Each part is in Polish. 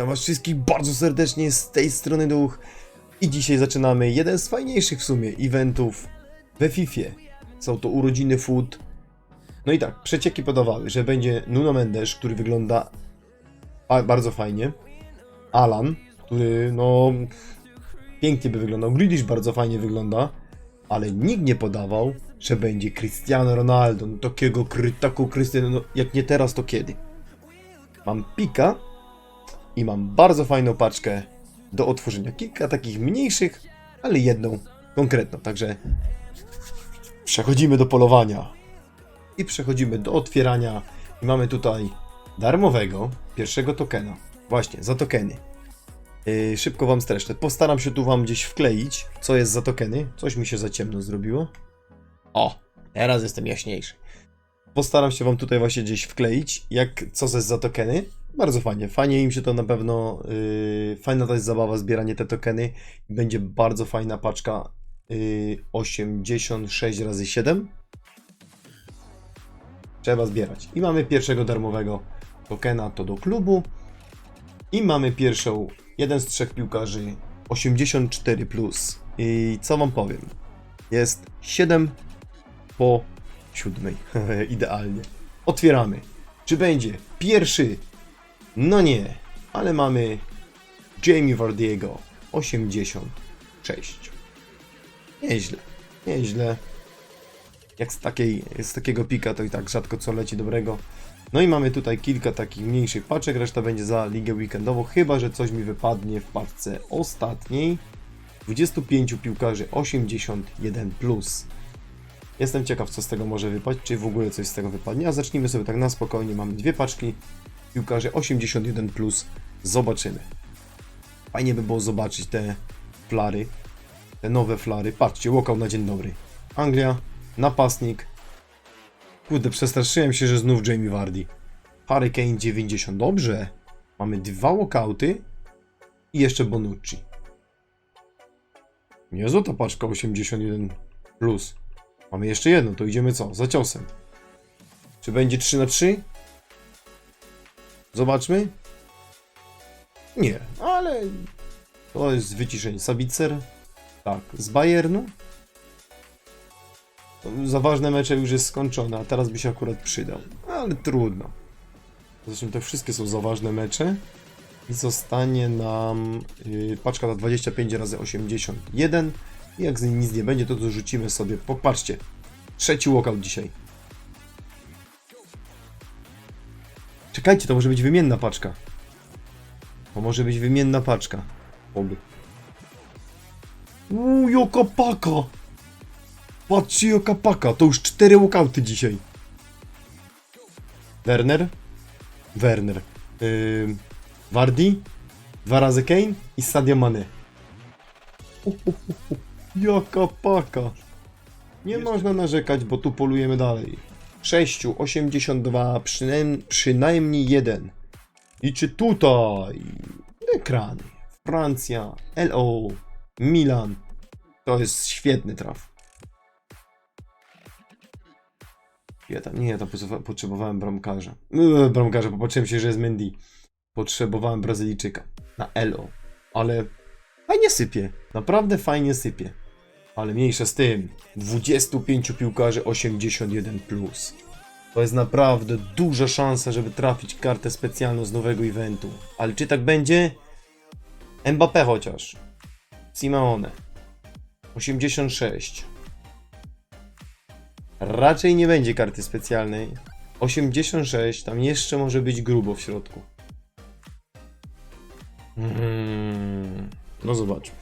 Witam was wszystkich bardzo serdecznie z tej strony Duch i dzisiaj zaczynamy jeden z fajniejszych w sumie eventów we FIFA. Są to urodziny Food. No i tak, przecieki podawały, że będzie Nuno Mendes, który wygląda ba- bardzo fajnie. Alan, który no pięknie by wyglądał. Grealish bardzo fajnie wygląda, ale nikt nie podawał, że będzie Cristiano Ronaldo. No, takiego, taką Cristiano, no, jak nie teraz, to kiedy? Mam pika i mam bardzo fajną paczkę do otworzenia. Kilka takich mniejszych, ale jedną konkretną. Także przechodzimy do polowania i przechodzimy do otwierania. I mamy tutaj darmowego pierwszego tokena. Właśnie, za tokeny. Yy, szybko wam streszczę. Postaram się tu wam gdzieś wkleić, co jest za tokeny. Coś mi się za ciemno zrobiło. O, teraz jestem jaśniejszy. Postaram się wam tutaj właśnie gdzieś wkleić, jak co jest za tokeny. Bardzo fajnie. Fajnie im się to na pewno. Yy, fajna to jest zabawa, zbieranie te tokeny. Będzie bardzo fajna paczka. Yy, 86 razy 7 Trzeba zbierać. I mamy pierwszego darmowego tokena, to do klubu. I mamy pierwszą, jeden z trzech piłkarzy 84. Plus. I co wam powiem? Jest 7 po 7. Idealnie. Otwieramy. Czy będzie pierwszy? No nie, ale mamy Jamie Vardiego 86. Nieźle, nieźle. Jak z, takiej, z takiego pika to i tak rzadko co leci dobrego. No i mamy tutaj kilka takich mniejszych paczek, reszta będzie za ligę weekendową, chyba że coś mi wypadnie w paczce ostatniej. 25 piłkarzy 81+. Plus. Jestem ciekaw, co z tego może wypaść, czy w ogóle coś z tego wypadnie. A zacznijmy sobie tak na spokojnie. Mamy dwie paczki piłkarzy 81. Plus. Zobaczymy. Fajnie by było zobaczyć te flary. Te nowe flary. Patrzcie, łokał na dzień dobry. Anglia, napastnik. Kurde, przestraszyłem się, że znów Jamie Vardy. Hurricane 90. Dobrze. Mamy dwa walkouty i jeszcze Bonucci. Niezła ta paczka 81 plus. Mamy jeszcze jedno, to idziemy co? Za ciosem. Czy będzie 3 na 3? Zobaczmy. Nie, ale to jest wyciszenie. Sabicer. Tak, z Bayernu. To Za ważne mecze już jest skończone, a teraz by się akurat przydał. Ale trudno. Zresztą te wszystkie są za ważne mecze. I zostanie nam yy, paczka na 25 razy 81. I jak z nim nic nie będzie, to dorzucimy sobie. Popatrzcie. Trzeci walkout dzisiaj. Czekajcie, to może być wymienna paczka. To może być wymienna paczka. Oby. Uuu, jaka paka! Patrzcie, jaka paka! To już cztery walkouty dzisiaj. Werner? Werner. Yy, Wardi? Dwa razy Kane i Sadio Mane. Jaka paka! Nie można narzekać, bo tu polujemy dalej. 6, 82, przynajmniej, przynajmniej jeden. I czy tutaj ekrany? Francja, LO, Milan. To jest świetny traf. Ja tam, nie, tam potrzeba- potrzebowałem bramkarza. Eee, bramkarza, popatrzyłem się, że jest Mendy. Potrzebowałem Brazylijczyka na LO. Ale fajnie sypie. Naprawdę fajnie sypie. Ale mniejsza z tym. 25 piłkarzy 81+. Plus. To jest naprawdę duża szansa, żeby trafić kartę specjalną z nowego eventu. Ale czy tak będzie? Mbappé chociaż. Simeone. 86. Raczej nie będzie karty specjalnej. 86, tam jeszcze może być grubo w środku. Mm, no zobaczmy.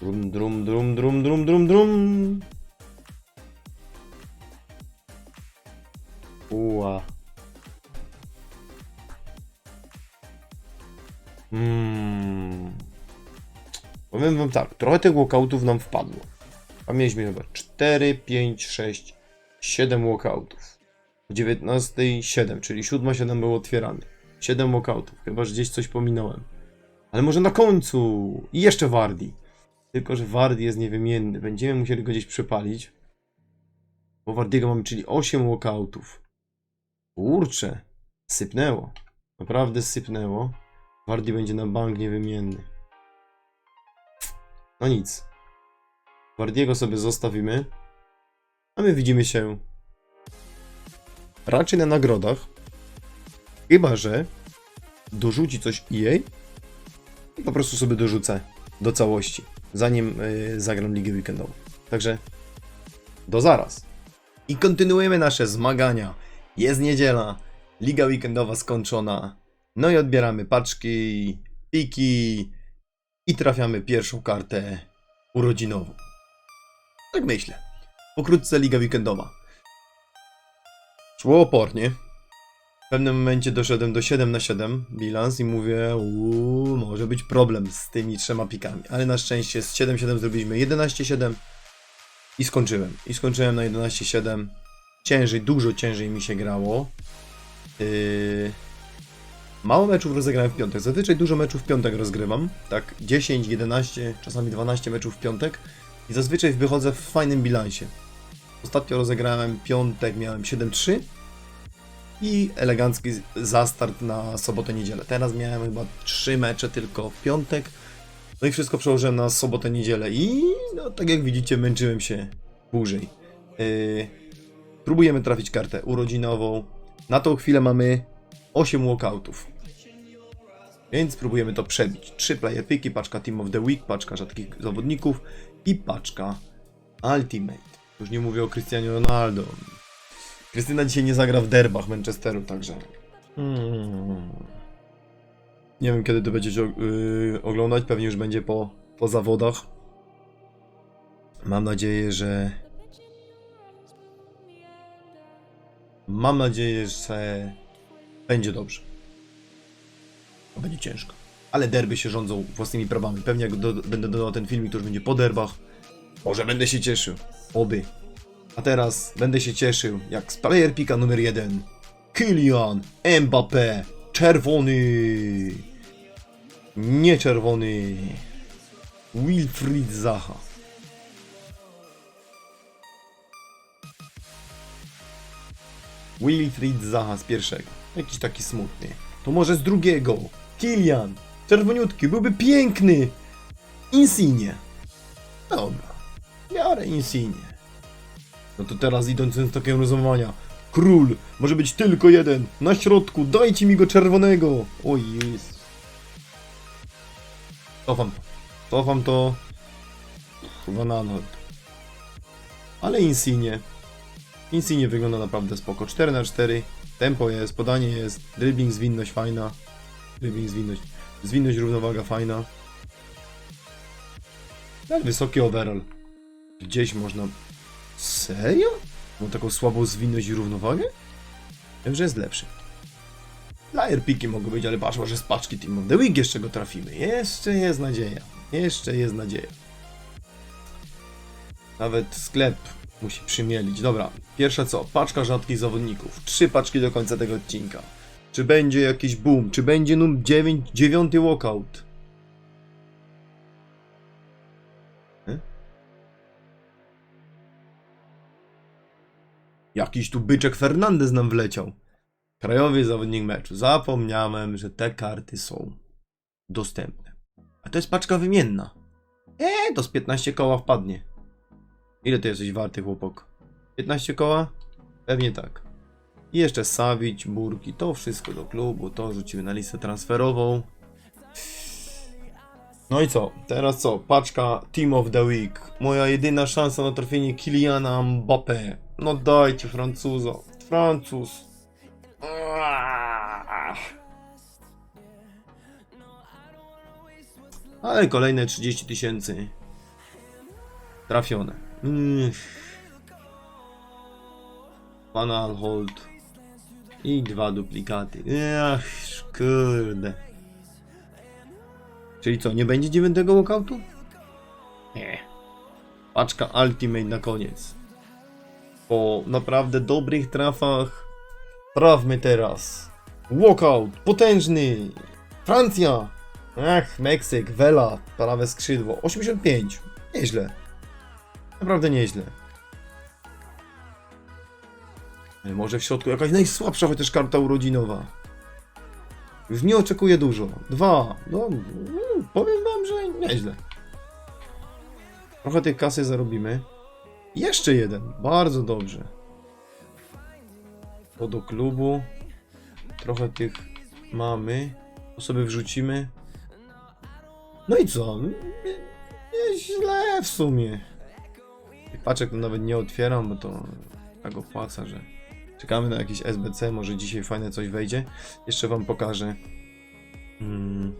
Drum, drum, drum, drum, drum, drum, drum. Uła. Mm. Powiem wam tak, trochę tych walkoutów nam wpadło. A mieliśmy chyba 4, 5, 6, 7 walkoutów. O 19 7, czyli 7, 7 było otwierane. 7 walkoutów, chyba że gdzieś coś pominąłem. Ale może na końcu! I jeszcze Wardi. Tylko, że Wardi jest niewymienny. Będziemy musieli go gdzieś przepalić. Bo Wardiego mamy, czyli 8 walkoutów. Kurczę, sypnęło. Naprawdę sypnęło. Wardy będzie na bank niewymienny. No nic. Wardiego sobie zostawimy. A my widzimy się raczej na nagrodach. Chyba, że dorzuci coś EA i po prostu sobie dorzucę do całości, zanim yy, zagram ligę weekendową. Także do zaraz. I kontynuujemy nasze zmagania. Jest niedziela, liga weekendowa skończona. No i odbieramy paczki, piki i trafiamy pierwszą kartę urodzinową. Tak myślę. Pokrótce liga weekendowa. Szło opornie. W pewnym momencie doszedłem do 7 na 7 bilans i mówię, uuu, może być problem z tymi trzema pikami. Ale na szczęście z 7-7 zrobiliśmy 11-7 i skończyłem. I skończyłem na 11-7. Ciężej, dużo ciężej mi się grało. Yy... Mało meczów rozegrałem w piątek. Zazwyczaj dużo meczów w piątek rozgrywam. Tak 10, 11, czasami 12 meczów w piątek. I zazwyczaj wychodzę w fajnym bilansie. Ostatnio rozegrałem piątek, miałem 7-3 i elegancki zastart na sobotę, niedzielę. Teraz miałem chyba 3 mecze tylko w piątek. No i wszystko przełożyłem na sobotę, niedzielę i no tak jak widzicie męczyłem się dłużej. Yy, próbujemy trafić kartę urodzinową. Na tą chwilę mamy 8 walkoutów. Więc próbujemy to przebić. 3 player piki, paczka Team of the Week, paczka rzadkich zawodników i paczka Ultimate. Już nie mówię o Cristiano Ronaldo. Krystyna dzisiaj nie zagra w derbach Manchesteru, także. Hmm. Nie wiem kiedy to będziecie yy, oglądać, pewnie już będzie po, po zawodach. Mam nadzieję, że. Mam nadzieję, że będzie dobrze. To będzie ciężko. Ale derby się rządzą własnymi prawami. Pewnie jak do, będę dodał ten filmik, to już będzie po derbach. Może będę się cieszył. Oby. A teraz będę się cieszył, jak z player pika numer jeden. Kylian Mbappé. Czerwony. Nie czerwony. Wilfried Zaha. Wilfried Zaha z pierwszego. Jakiś taki smutny. To może z drugiego. Kilian. Czerwoniutki. Byłby piękny. Insigne. Dobra. Biorę Insigne. No to teraz idąc do takiego rozumowania. Król może być tylko jeden. Na środku. Dajcie mi go czerwonego. Oj jest. Cofam to. Cofam to. Chyba na. Ale Insigne. Insigne wygląda naprawdę spoko. 4 na 4 Tempo jest, podanie jest, dribbling, zwinność fajna. Dribbling, zwinność. Zwinność, równowaga fajna. Tak, wysoki overall. Gdzieś można... Serio? Mam taką słabą zwinność i równowagę? Wiem, że jest lepszy. Flyer piki mogą być, ale patrz, że z paczki Team of the Week jeszcze go trafimy. Jeszcze jest nadzieja. Jeszcze jest nadzieja. Nawet sklep musi przymielić. Dobra, pierwsze co? Paczka rzadkich zawodników. Trzy paczki do końca tego odcinka. Czy będzie jakiś boom? Czy będzie num 9, 9 walkout? E? Jakiś tu byczek Fernandez nam wleciał. Krajowy zawodnik meczu. Zapomniałem, że te karty są dostępne. A to jest paczka wymienna. Eee, to z 15 koła wpadnie. Ile ty jesteś warty, chłopak? 15 koła? Pewnie tak. I jeszcze Savic, Burki, to wszystko do klubu, to rzucimy na listę transferową. No i co? Teraz co? Paczka Team of the Week. Moja jedyna szansa na trafienie Kiliana Mbappé. No dajcie Francuza. Francuz. Ale kolejne 30 tysięcy trafione. Pan Alhold. I dwa duplikaty. Ach, kurde. Czyli co, nie będzie dziewiątego walkoutu? Nie. Paczka Ultimate na koniec. Po naprawdę dobrych trafach trafmy teraz. Walkout, potężny. Francja. Ach, Meksyk, Vela, prawe skrzydło. 85. Nieźle. Naprawdę nieźle. Może w środku jakaś najsłabsza chociaż karta urodzinowa. Już nie oczekuję dużo. Dwa. No, mm, powiem wam, że nieźle. Trochę tej kasy zarobimy. Jeszcze jeden. Bardzo dobrze. To do klubu. Trochę tych mamy. To sobie wrzucimy. No i co? Nie- Nieźle w sumie. Tych paczek nawet nie otwieram, bo to tak opłaca, że czekamy na jakiś SBC, może dzisiaj fajne coś wejdzie. Jeszcze wam pokażę. Mm.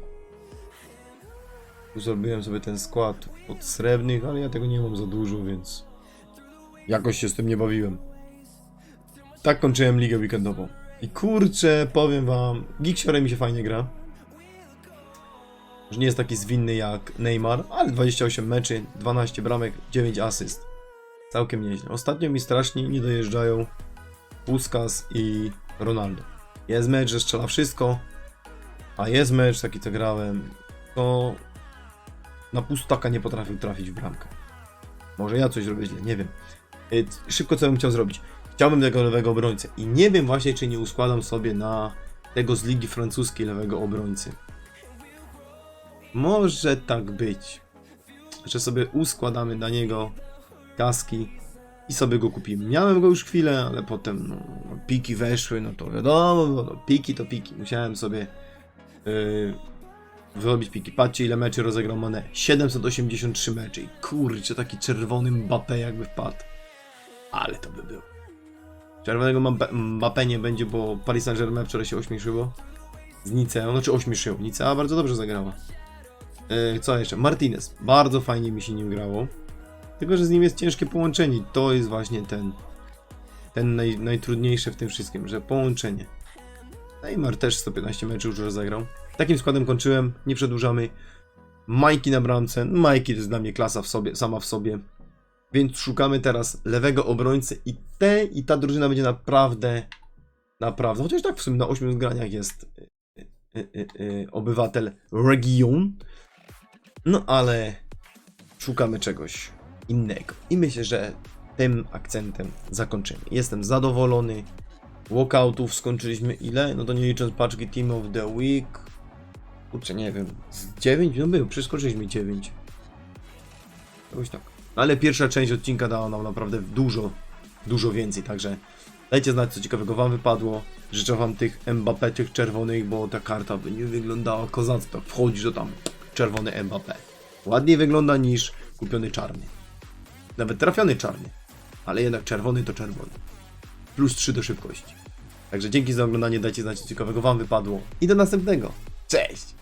Tu zrobiłem sobie ten skład od srebrnych, ale ja tego nie mam za dużo, więc jakoś się z tym nie bawiłem. Tak kończyłem ligę weekendową. I kurczę, powiem wam, Geeksiorem mi się fajnie gra. Że nie jest taki zwinny jak Neymar, ale 28 meczy, 12 bramek, 9 asyst. Całkiem nieźle. Ostatnio mi strasznie nie dojeżdżają Puskas i Ronaldo. Jest mecz, że strzela wszystko, a jest mecz taki, co grałem, to na pustaka nie potrafił trafić w bramkę. Może ja coś robię źle, nie wiem. Y, Szybko co bym chciał zrobić. Chciałbym tego lewego obrońcę i nie wiem właśnie, czy nie uskładam sobie na tego z ligi francuskiej lewego obrońcy. Może tak być, że sobie uskładamy na niego kaski i sobie go kupimy. Miałem go już chwilę, ale potem no, piki weszły, no to wiadomo, no, piki to piki. Musiałem sobie yy, wyrobić piki. Patrzcie ile meczy rozegrał Mane. 783 meczy. I kurczę, taki czerwony Mbappé jakby wpadł. Ale to by było. Czerwonego Mbappé- nie będzie, bo Paris Saint-Germain wczoraj się ośmieszyło. Z Niceą, znaczy ośmieszyło. Nicea bardzo dobrze zagrała. Yy, co jeszcze? Martinez. Bardzo fajnie mi się nim grało. Tylko, że z nim jest ciężkie połączenie. To jest właśnie ten, ten naj, najtrudniejsze w tym wszystkim, że połączenie. Neymar też 115 meczów już rozegrał. Takim składem kończyłem, nie przedłużamy. Majki na bramce. Majki to jest dla mnie klasa w sobie, sama w sobie. Więc szukamy teraz lewego obrońcy i te i ta drużyna będzie naprawdę, naprawdę, chociaż tak w sumie na 8 zgraniach jest y, y, y, y, obywatel region. No ale szukamy czegoś innego. I myślę, że tym akcentem zakończymy. Jestem zadowolony. Walkoutów skończyliśmy ile? No to nie licząc paczki Team of the Week. Kurczę, nie wiem. Z 9? No był, przeskoczyliśmy 9. Jakoś tak. Ale pierwsza część odcinka dała nam naprawdę dużo, dużo więcej, także dajcie znać, co ciekawego wam wypadło. Życzę wam tych Mbappé, tych czerwonych, bo ta karta by nie wyglądała kozacko. Wchodzi, że tam czerwony Mbappé. Ładniej wygląda niż kupiony czarny. Nawet trafiony czarny. Ale jednak czerwony to czerwony. Plus 3 do szybkości. Także dzięki za oglądanie, dajcie znać, co ciekawego wam wypadło. I do następnego. Cześć!